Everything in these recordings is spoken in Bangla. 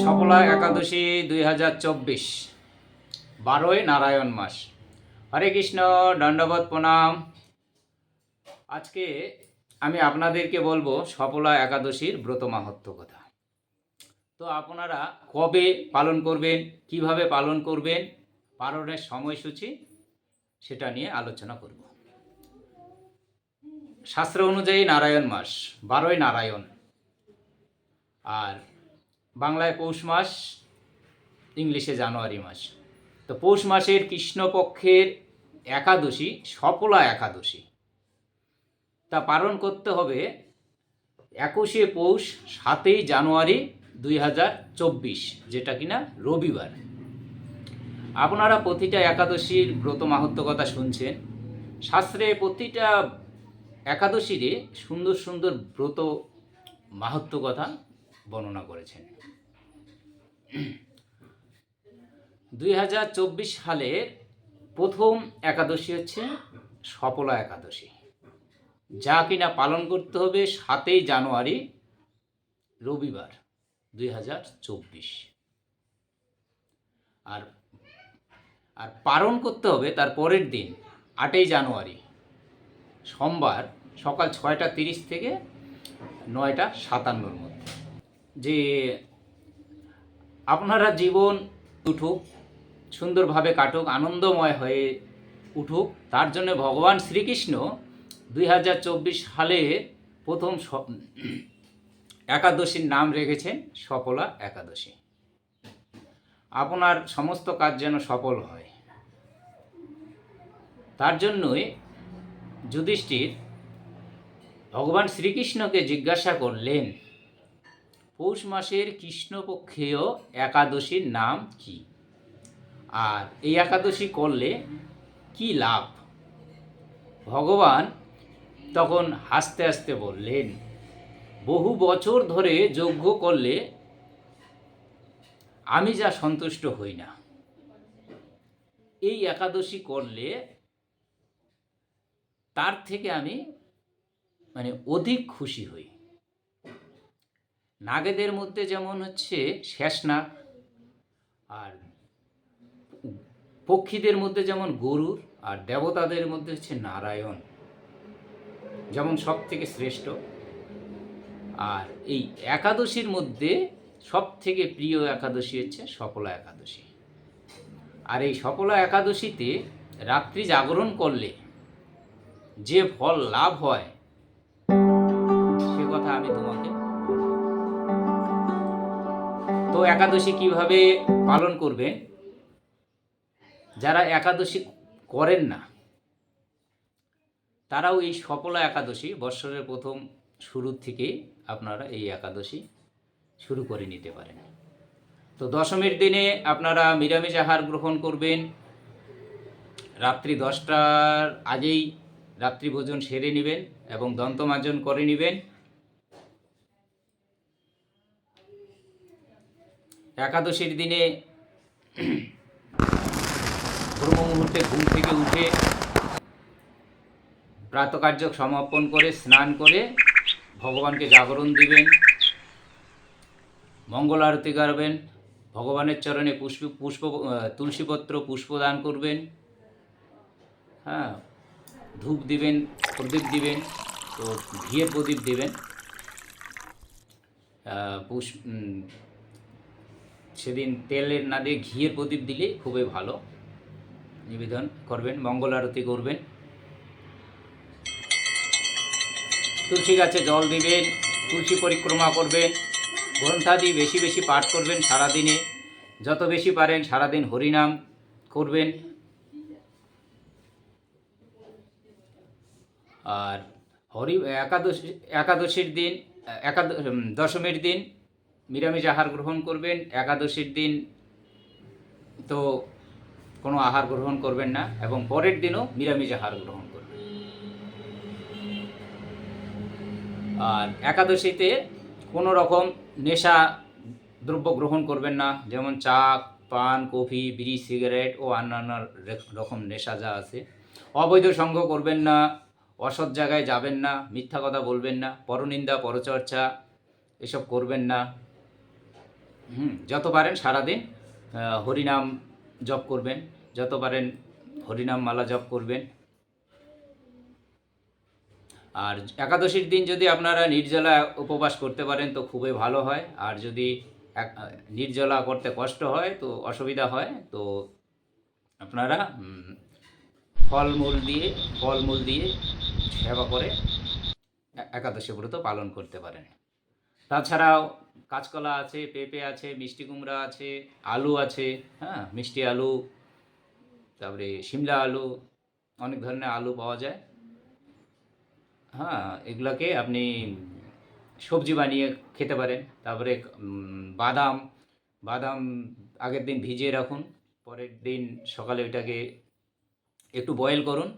সফলা একাদশী দুই হাজার চব্বিশ, বারোই নারায়ণ মাস। হরে কৃষ্ণ দণ্ডবত প্রণাম। আজকে আমি আপনাদেরকে বলব সফলা একাদশীর ব্রত মাহাত্ম কথা। তো আপনারা কবে পালন করবেন, কীভাবে পালন করবেন, পালনের সময়সূচি সেটা নিয়ে আলোচনা করব। শাস্ত্র অনুযায়ী নারায়ণ মাস, বারোই নারায়ণ। আর বাংলায় পৌষ মাস, ইংলিশে জানুয়ারি মাস। তো পৌষ মাসের কৃষ্ণপক্ষের একাদশী সফলা একাদশী। তা পালন করতে হবে একুশে পৌষ সাতই জানুয়ারি দুই হাজার চব্বিশ, যেটা কিনা রবিবার। আপনারা প্রতিটা একাদশীর ব্রত মাহাত্ম কথা শুনছেন। শাস্ত্রে প্রতিটা একাদশীরে সুন্দর সুন্দর ব্রত মাহাত্ম কথা বর্ণনা করেছেন। দুই হাজার চব্বিশ সালের প্রথম একাদশী হচ্ছে সফলা একাদশী। যা কিনা পালন করতে হবে সাতই জানুয়ারি, রবিবার দুই হাজার চব্বিশ। আর আর পালন করতে হবে তার পরের দিন, আটই জানুয়ারি, সোমবার সকাল ছয়টা তিরিশ থেকে নয়টা সাতান্নর মধ্যে। যে আপনারা জীবন উঠুক, সুন্দরভাবে কাটুক, আনন্দময় হয়ে উঠুক, তার জন্য ভগবান শ্রীকৃষ্ণ দুই হাজার চব্বিশ সালে প্রথম একাদশীর নাম রেখেছেন সফলা একাদশী। আপনার সমস্ত কাজ যেন সফল হয়। তার জন্যই যুধিষ্ঠির ভগবান শ্রীকৃষ্ণকে জিজ্ঞাসা করলেন পৌষ মাসের কৃষ্ণপক্ষেয় একাদশীর নাম কি? আর এই একাদশী করলে কি লাভ? ভগবান তখন হাসতে হাসতে বললেন, বহু বছর ধরে যজ্ঞ করলে আমি যা সন্তুষ্ট হই না। এই একাদশী করলে তার থেকে আমি মানে অধিক খুশি হই। নাগেদের মধ্যে যেমন হচ্ছে শেষনাগ আর পক্ষীদের মধ্যে যেমন গরুর, আর দেবতাদের মধ্যে হচ্ছে নারায়ণ, যেমন সব থেকে শ্রেষ্ঠ। আর এই একাদশীর মধ্যে সব থেকে প্রিয় একাদশী হচ্ছে সফলা একাদশী। আর এই সফলা একাদশীতে রাত্রি জাগরণ করলে যে ফল লাভ হয়, সে কথা আমি তোমাকে তো একাদশী কীভাবে পালন করবে? যারা একাদশী করেন না, তারাও এই সফলা একাদশী বৎসরের প্রথম শুরুর থেকেই আপনারা এই একাদশী শুরু করে নিতে পারেন। তো দশমীর দিনে আপনারা নিরামিষ আহার গ্রহণ করবেন। রাত্রি দশটার আগেই রাত্রি ভোজন সেরে নেবেন এবং দন্তমার্জন করে নেবেন। একাদশীর দিনে ব্রহ্ম মুহূর্তে ঘুম থেকে উঠে প্রাতকার্য সমাপন করে স্নান করে ভগবানকে জাগরণ দিবেন মঙ্গল আরতি গারবেন ভগবানের চরণে পুষ্প পুষ্প তুলসীপত্র পুষ্পদান করবেন হ্যাঁ ধূপ দিবেন প্রদীপ দিবেন তো ঘিয়ের প্রদীপ দিবেন আহ, পুষ উম, সেদিন তেলের না দিয়ে ঘিয়ের প্রদীপ দিলে খুবই ভালো। নিবেদন করবেন, মঙ্গল আরতি করবেন। তুলসী গাছে জল দিবেন, তুলসী পরিক্রমা করবেন, গ্রন্থাদি বেশি বেশি পাঠ করবেন সারাদিনে। যত বেশি পারেন সারাদিন হরিনাম করবেন। আর হরি, একাদশী, একাদশীর দিন, একাদ দশমীর দিন নিরামিষ আহার গ্রহণ করবেন, একাদশীর দিন তো কোনো আহার গ্রহণ করবেন না এবং পরের দিনও নিরামিষ আহার গ্রহণ করবেন। আর একাদশীতে কোনো রকম নেশা দ্রব্য গ্রহণ করবেন না, যেমন চা, পান, কফি, বিড়ি, সিগারেট ও অন্যান্য রকম নেশা যা আছে। অবৈধ সঙ্গ করবেন না, অসৎ জায়গায় যাবেন না, মিথ্যা কথা বলবেন না, পরনিন্দা, পরচর্চা এসব করবেন না। হুম, যত পারেন সারাদিন হরিনাম জপ করবেন, যত পারেন হরিনাম মালা জপ করবেন। আর একাদশীর দিন যদি আপনারা নির্জলা উপবাস করতে পারেন তো খুবই ভালো হয়, আর যদি নির্জলা করতে কষ্ট হয় তো অসুবিধা হয়, তো আপনারা ফলমূল দিয়ে ফলমূল দিয়ে সেবা করে একাদশী ব্রত পালন করতে পারেন। তাছাড়াও কাঁচকলা আছে, পেঁপে আছে, মিষ্টি কুমড়া আছে, আলু আছে হ্যাঁ মিষ্টি আলু, তারপরে সিমলা আলু, অনেক ধরনের আলু পাওয়া যায়। হ্যাঁ এগুলাকে আপনি সবজি বানিয়ে খেতে পারেন। তারপরে বাদাম বাদাম আগের দিন ভিজিয়ে রাখুন, পরের দিন সকালে ওইটাকে একটু বয়েল করুন।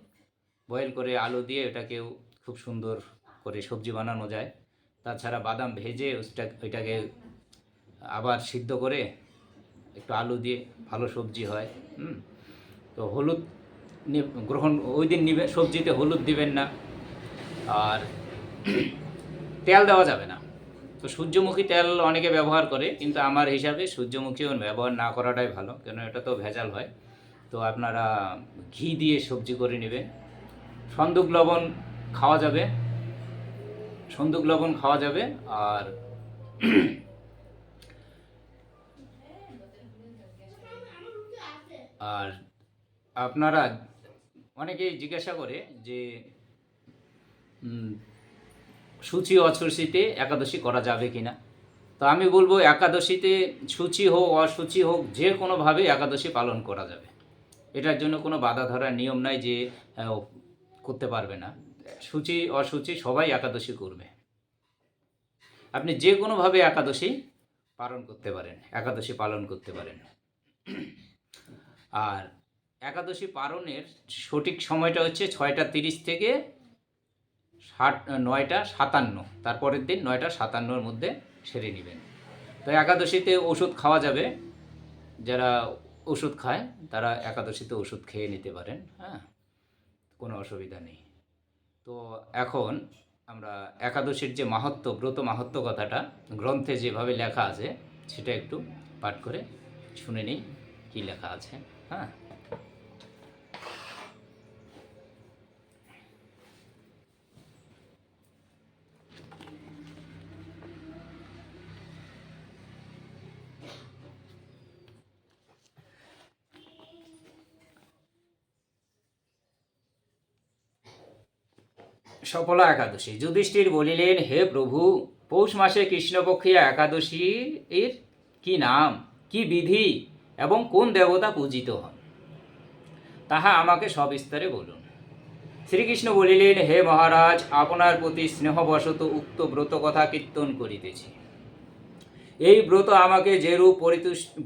বয়েল করে আলু দিয়ে ওটাকেও খুব সুন্দর করে সবজি বানানো যায়। তাছাড়া বাদাম ভেজে ওইটা, ওইটাকে আবার সিদ্ধ করে একটু আলু দিয়ে ভালো সবজি হয়, হুম? তো হলুদ গ্রহণ, ওই দিন নিবে, সবজিতে হলুদ দিবেন না। আর তেল দেওয়া যাবে না। তো সূর্যমুখী তেল অনেকে ব্যবহার করে, কিন্তু আমার হিসাবে সূর্যমুখী ব্যবহার না করাটাই ভালো, কেন এটা তো ভেজাল হয়। তো আপনারা ঘি দিয়ে সবজি করে নেবেন। সন্দুক লবণ খাওয়া যাবে। সন্দুক লবণ খাওয়া যাবে আর আর আপনারা অনেকেই জিজ্ঞাসা করে যে সূচি অসুচিতে একাদশী করা যাবে কি না তো আমি বলব একাদশীতে সূচি হোক, অসুচি হোক, যে কোনোভাবে একাদশী পালন করা যাবে। এটার জন্য কোনো বাধা ধরার নিয়ম নাই যে করতে পারবে না। সূচি, অসুচি সবাই একাদশী করবে। আপনি যে কোনোভাবে একাদশী পালন করতে পারেন, একাদশী পালন করতে পারেন। আর একাদশী পালনের সঠিক সময়টা হচ্ছে ছয়টা তিরিশ থেকে ষাট নয়টা সাতান্ন। তারপরের দিন নয়টা সাতান্নর মধ্যে সেরে নেবেন। তো একাদশীতে ওষুধ খাওয়া যাবে। যারা ওষুধ খায়, তারা একাদশীতে ওষুধ খেয়ে নিতে পারেন হ্যাঁ? কোনো অসুবিধা নেই। তো এখন আমরা একাদশীর যে মাহাত্ম ব্রত মাহাত্ম কথাটা, গ্রন্থে যেভাবে লেখা আছে, সেটা একটু পাঠ করে শুনে নিই, কী লেখা আছে হ্যাঁ? সফলা একাদশী। যুধিষ্ঠির বলিলেন, হে প্রভু, পৌষ মাসে কৃষ্ণপক্ষিয়া একাদশী এর কি নাম, কি বিধি এবং কোন দেবতা পূজিত হন? তাহা আমাকে সবিস্তারে বলুন। শ্রীকৃষ্ণ বলিলেন, হে মহারাজ, আপনার প্রতি স্নেহবশত উক্ত ব্রত কথা কীর্তন করিতেছি। এই ব্রত আমাকে যেরূপ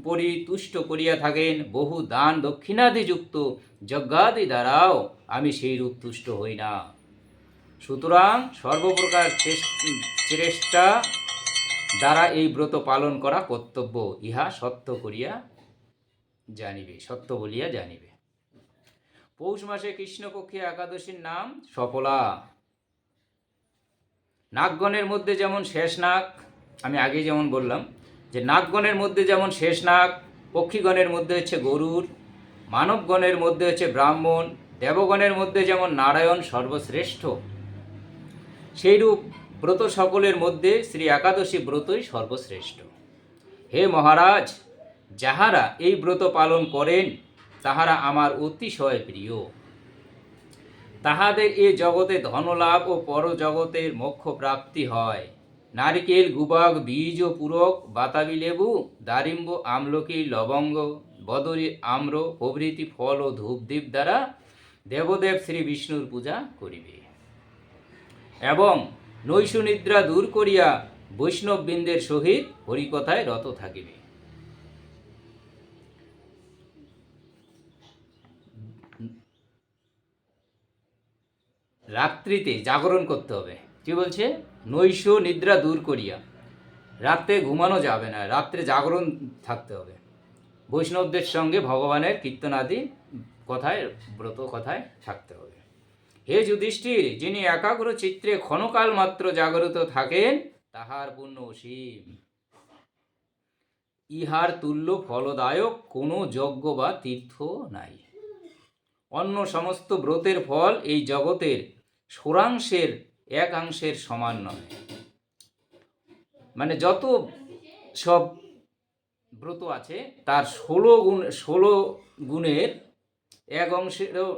পরিতুষ্ট করিয়া থাকেন, বহু দান দক্ষিণাদিযুক্ত যজ্ঞাদি দ্বারাও আমি সেই রূপ তুষ্ট হই না। সুতরাং সর্বপ্রকার চেষ্টা দ্বারা এই ব্রত পালন করা কর্তব্য। ইহা সত্য করিয়া জানিবে, সত্য বলিয়া জানিবে। পৌষ মাসে কৃষ্ণপক্ষী একাদশীর নাম সফলা। নাগগণের মধ্যে যেমন শেষ নাগ, আমি আগে যেমন বললাম, যে নাগগণের মধ্যে যেমন শেষ নাগ, পক্ষীগণের মধ্যে হচ্ছে গরুর, মানবগণের মধ্যে হচ্ছে ব্রাহ্মণ, দেবগণের মধ্যে যেমন নারায়ণ সর্বশ্রেষ্ঠ সেইরূপ ব্রত সকলের মধ্যে শ্রী একাদশী ব্রতই সর্বশ্রেষ্ঠ। হে মহারাজ, যাহারা এই ব্রত পালন করেন, তাহারা আমার অতিশয় প্রিয়। তাহাদের এ জগতে ধনলাভ ও পরজগতের মোক্ষ প্রাপ্তি হয়। নারিকেল গুবাগ বীজ ও পুরক, বাতাবি লেবু, দারিম্ব, আমলকি, লবঙ্গ, বদরি, আম্র প্রভৃতি ফল ও ধূপদীপ দ্বারা দেবদেব শ্রী বিষ্ণুর পূজা করিবে। এবং নৈশনিদ্রা দূর করিয়া বৈষ্ণববৃন্দের সহিত হরিকথায় রত থাকিবে। রাত্রিতে জাগরণ করতে হবে। কি বলছে? নৈশ নিদ্রা দূর করিয়া। রাত্রে ঘুমানো যাবে না, রাত্রে জাগরণ থাকতে হবে। বৈষ্ণবদের সঙ্গে ভগবানের কীর্তনাদি কথায়, ব্রত কথায় থাকতে হবে। হে যুধিষ্ঠির, যিনি একাগ্র চিত্রে ক্ষণকাল মাত্র জাগরিত থাকেন, তাহার পুণ্য অসীম। ইহার তুল্য ফলদায়ক কোনো যজ্ঞ বা তীর্থ নাই। অন্য সমস্ত ব্রতের ফল এই জগতের ষোড়াংশের একাংশের সমান নয়। মানে যত সব ব্রত আছে, তার ষোলো গুণ, ষোলো গুণের এক অংশেরও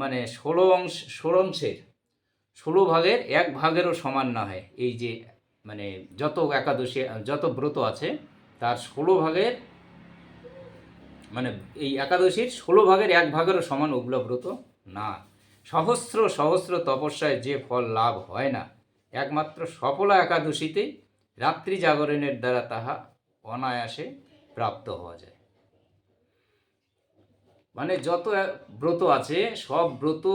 মানে ষোলো অংশ, ষোলো অংশের, ষোলো ভাগের এক ভাগেরও সমান না হয়। এই যে মানে যত একাদশী, যত ব্রত আছে, তার ষোলো ভাগের মানে এই একাদশীর ষোলো ভাগের এক ভাগেরও সমান ওগুলো ব্রত না। সহস্র সহস্র তপস্যায় যে ফল লাভ হয় না, একমাত্র সফলা একাদশীতেই রাত্রি জাগরণের দ্বারা তাহা অনায়াসে প্রাপ্ত হওয়া যায়। মানে যত ব্রত আছে, সব ব্রত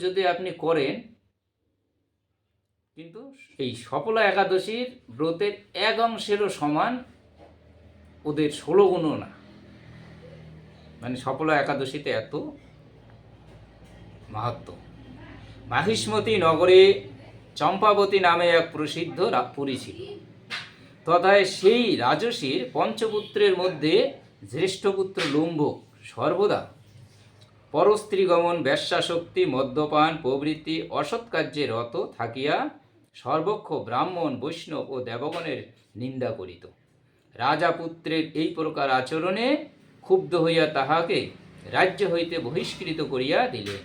যদি আপনি করেন, কিন্তু এই সফলা একাদশীর ব্রতের এক অংশেরও সমান ওদের ষোলো গুণও না। মানে সফলা একাদশীতে এত মাহাত্ম মাহিষ্মতী নগরে চম্পাবতী নামে এক প্রসিদ্ধ রা- পুরী ছিল। তথায় সেই রাজসীর পঞ্চপুত্রের মধ্যে জ্যেষ্ঠ পুত্র লুম্বক সর্বদা পরস্ত্রীগমন ব্যবসাশক্তি মদ্যপান, প্রভৃতি অসৎ কার্যে রত থাকিয়া সর্বক্ষ ব্রাহ্মণ, বৈষ্ণব ও দেবগণের নিন্দা করিত। রাজাপুত্রের এই প্রকার আচরণে ক্ষুব্ধ হইয়া তাহাকে রাজ্য হইতে বহিষ্কৃত করিয়া দিলেন।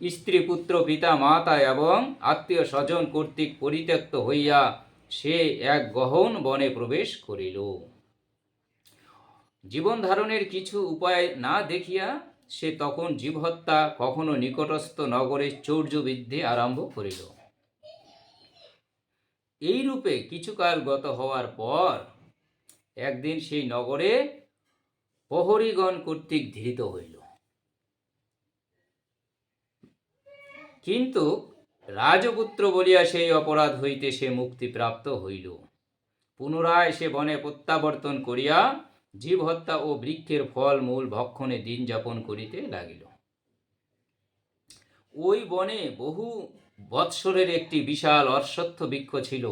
স্ত্রী, পুত্র, পিতা, মাতা এবং আত্মীয় স্বজন কর্তৃক পরিত্যক্ত হইয়া সে এক গহন বনে প্রবেশ করিল। জীবন ধারণের কিছু উপায় না দেখিয়া সে তখন জীবহত্যা কখনো নিকটস্থ নগরে চৌর্য বৃদ্ধি আরম্ভ করিল। এই রূপে কিছুকাল গত হওয়ার পর একদিন সেই নগরে প্রহরীগণ কর্তৃক ধৃত হইল। কিন্তু রাজপুত্র বলিয়া সেই অপরাধ হইতে সে মুক্তিপ্রাপ্ত হইল। পুনরায় সে বনে প্রত্যাবর্তন করিয়া জীব হত্যা ও বৃক্ষের ফল মূল ভক্ষণে দিন যাপন করিতে লাগিল। ওই বনে বহু বৎসরের একটি বিশাল অশ্বত্থ বৃক্ষ ছিল।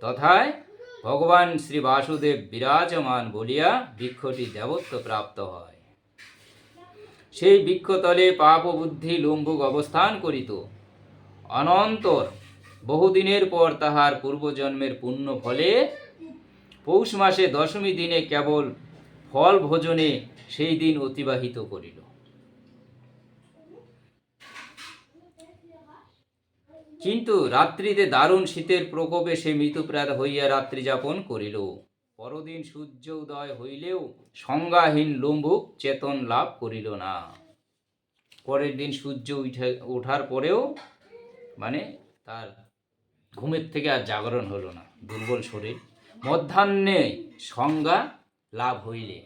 তথায় ভগবান শ্রী বাসুদেব বিরাজমান বলিয়া বৃক্ষটি দেবত্ব প্রাপ্ত হয়। সেই বৃক্ষতলে পাপ বুদ্ধি লুম্বুক অবস্থান করিত। অনন্তর বহুদিনের পর তাহার পূর্বজন্মের পুণ্য ফলে পৌষ মাসে দশমী দিনে কেবল ফল ভোজনে সেই দিন অতিবাহিত করিল। কিন্তু রাত্রিতে দারুণ শীতের প্রকোপে সে মৃতপ্রাত হইয়া রাত্রি যাপন করিল। পরদিন সূর্য উদয় হইলেও সংজ্ঞাহীন লম্বুক চেতন লাভ করিল না। পরের দিন সূর্য উঠে, ওঠার পরেও মানে তার ঘুমের থেকে আর জাগরণ হলো না, দুর্বল শরীর। মধ্যাহ্নে সংজ্ঞা লাভ হইলে।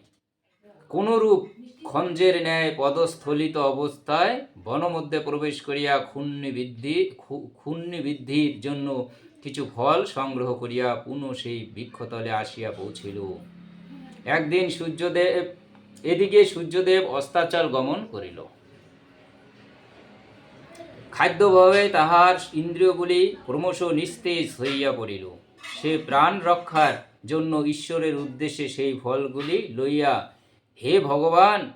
কোনরূপ খঞ্জের ন্যায় পদস্থলিত অবস্থায় বনমধ্যে প্রবেশ করিয়া ক্ষুণ্ণি বৃদ্ধি ক্ষুণ্ণি বৃদ্ধির জন্য কিছু ফল সংগ্রহ করিয়া পুনঃ সেই বৃক্ষতলে আসিয়া পৌঁছিল। একদিন সূর্যদেব, এদিকে সূর্যদেব অস্তাচল গমন করিল। খাদ্যভাবে তাহার ইন্দ্রিয়গুলি ক্রমশ নিস্তেজ হইয়া পড়িল। সে প্রাণ রক্ষার জন্য ঈশ্বরের উদ্দেশ্যে সেই ফলগুলি লইয়া, হে ভগবান,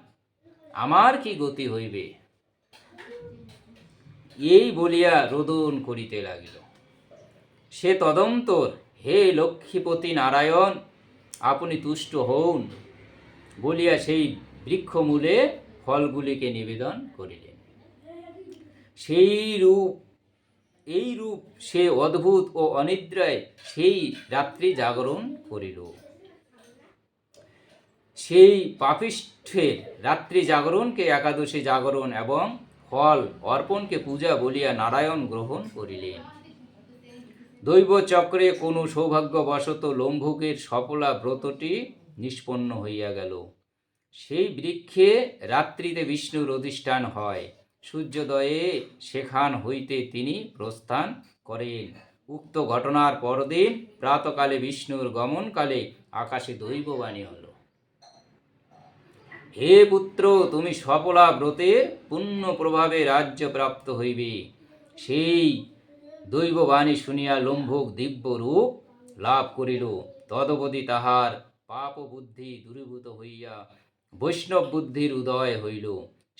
আমার কি গতি হইবে? এই বলিয়া রোদন করিতে লাগিল। সে তদন্তর, হে লক্ষ্মীপতি নারায়ণ, আপনি তুষ্ট হউন। বলিয়া সেই বৃক্ষমূলে ফলগুলিকে নিবেদন করিলেন। সেই রূপ এই রূপ সে অদ্ভুত ও অনিদ্রায় সেই রাত্রি জাগরণ করিল। সেই পাপিষ্ঠের রাত্রি জাগরণকে একাদশী জাগরণ এবং ফল অর্পণকে পূজা বলিয়া নারায়ণ গ্রহণ করিলেন। দৈব চক্রে কোনো সৌভাগ্যবশত লম্ভুকের সফলা ব্রতটি নিষ্পন্ন হইয়া গেল। সেই বৃক্ষে রাত্রিতে বিষ্ণুর অধিষ্ঠান হয়। সূর্যোদয়ে সেখান হইতে তিনি প্রস্থান করেন। উক্ত ঘটনার পরদিন প্রাতকালে বিষ্ণুর গমনকালে আকাশে দৈববাণী হল। হে পুত্র, তুমি সফলা ব্রতের পুণ্য প্রভাবে রাজ্য প্রাপ্ত হইবে। সেই দৈববাণী শুনিয়া লম্ভুক দিব্য রূপ লাভ করিল। তদবধি তাহার পাপ বুদ্ধি দূরীভূত হইয়া বৈষ্ণব বুদ্ধির উদয় হইল।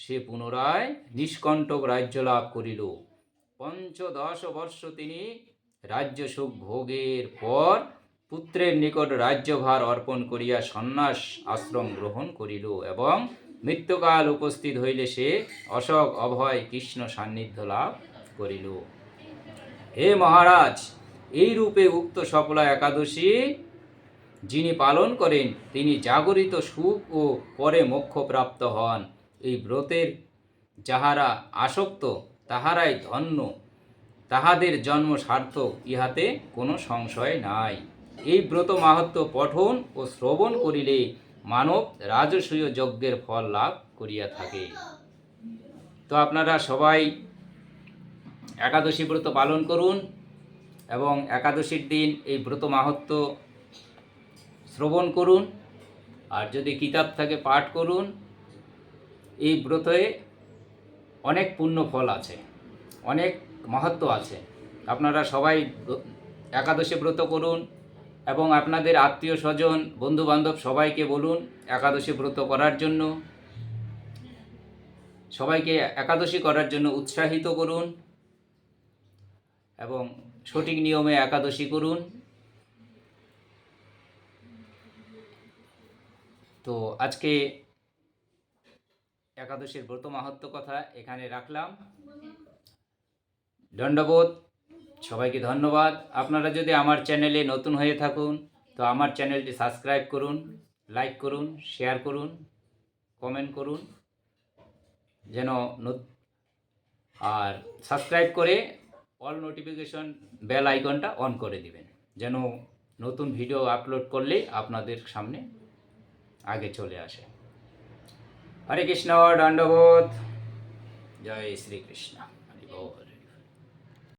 সে পুনরায় নিষ্কণ্টক রাজ্য লাভ করিল। পঞ্চদশ বর্ষ তিনি রাজ্য সুখ ভোগের পর পুত্রের নিকট রাজ্যভার অর্পণ করিয়া সন্ন্যাস আশ্রম গ্রহণ করিল এবং মৃত্যুকাল উপস্থিত হইলে সে অশোক, অভয়, কৃষ্ণ সান্নিধ্য লাভ করিল। হে মহারাজ, এই রূপে উক্ত সফলা একাদশী যিনি পালন করেন, তিনি জাগরিত সুখ ও পরে মোক্ষ প্রাপ্ত হন। এই ব্রতের যাহারা আসক্ত, তাহারাই ধন্য। তাহাদের জন্ম সার্থক ইহাতে কোনো সংশয় নাই। এই ব্রত মাহাত্ম পঠন ও শ্রবণ করিলে মানব রাজসূয় যজ্ঞের ফল লাভ করিয়া থাকে। তো আপনারা সবাই একাদশী ব্রত পালন করুন এবং একাদশীর দিন এই ব্রত মাহাত্ম শ্রবণ করুন। আর যদি কিতাব থাকে, পাঠ করুন। এই ব্রতে অনেক পুণ্য ফল আছে, অনেক মাহাত্ম আছে। আপনারা সবাই একাদশী ব্রত করুন এবং আপনাদের আত্মীয় স্বজন বন্ধু বান্ধব সবাইকে বলুন একাদশী ব্রত করার জন্য। সবাইকে একাদশী করার জন্য উৎসাহিত করুন এবং সঠিক নিয়মে একাদশী করুন। তো আজকে একাদশীর ব্রত মাহাত্ম কথা এখানে রাখলাম। দণ্ডবোধ, সবাইকে ধন্যবাদ। আপনারা যদি আমার চ্যানেলে নতুন হয়ে থাকুন, তো আমার চ্যানেলটি সাবস্ক্রাইব করুন, লাইক করুন, শেয়ার করুন, কমেন্ট করুন, যেন আর সাবস্ক্রাইব করে অল নোটিফিকেশন বেল আইকনটা অন করে দিবেন, যেন নতুন ভিডিও আপলোড করলে আপনাদের সামনে আগে চলে আসে। হরে কৃষ্ণ দণ্ডবোধ জয় শ্রীকৃষ্ণ হরি বল